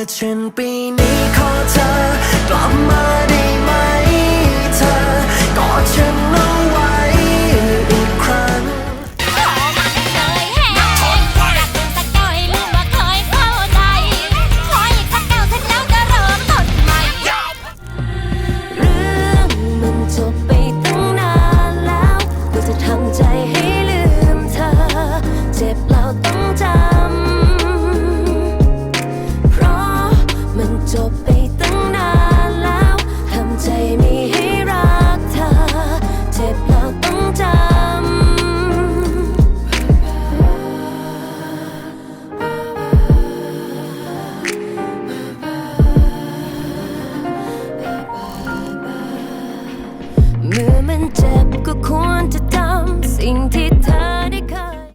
นี้ขอเธอกลับมาได้ไหมเธอกอดฉันเอาไว้อีกครั้งขอมันเลยแห้งอยาก คือมันเจ็บก็ควรจะทำสิ่งที่